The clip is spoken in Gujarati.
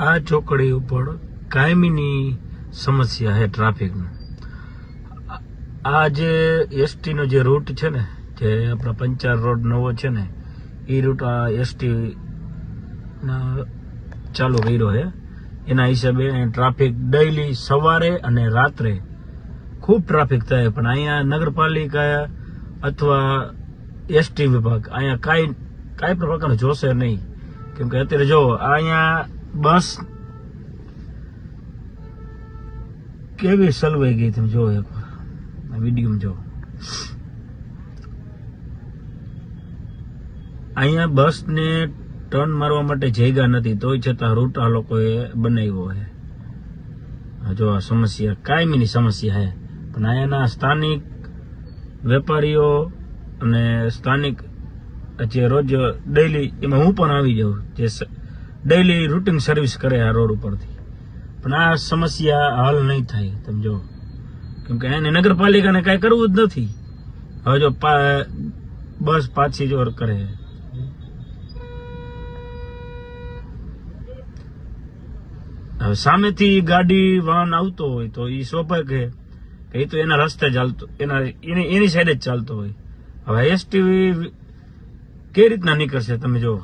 આ ચોકડી ઉપર કાયમીની સમસ્યા છે ટ્રાફિકની. આ- જે એસટીનો જે રૂટ છે ને, જે આપણા પંચાર રોડ નવો છે ને એ રૂટ આ એસટી ચાલુ કર્યો છે એના હિસાબે ટ્રાફિક ડેઈલી સવારે અને રાત્રે ખૂબ ટ્રાફિક થાય, પણ અહીંયા નગરપાલિકા અથવા એસટી વિભાગ અહીંયા કાંઈ કાંઈ પ્રકારનું જોશે નહીં. કેમ કે અત્યારે જો, અહીંયા બસ. કેવી સલવાઈ ગઈ તમે જો એક વીડિયો જો અહીંયા બસને ટર્ન મારવા માટે જગ્યા નથી, તોય છતાં રૂટ આ લોકોએ બનાવ્યો છે. જો આ સમસ્યા, કાયમીની સમસ્યા છે. પણ અહીંયાના સ્થાનિક વેપારીઓ અને સ્થાનિક જે રોજ ડેલી એમાં હું પણ આવી જાઉં, જે ડેઈલી રૂટિન સર્વિસ કરે આ રોડ ઉપરથી. પણ આ સમસ્યા હલ નહીં થાય, તમે જો કેમકે એને નગરપાલિકાને કાંઈ કરવું જ નથી. હવે જો બસ પાછી જોર કરે. હવે સામેથી ગાડી, વાહન આવતો હોય તો એ સ્વાભાવિક છે કે એ તો એના રસ્તે ચાલતો, એના, એની એની સાઈડે જ ચાલતો હોય. હવે એસટી કઈ રીતના નીકળશે તમે જોવો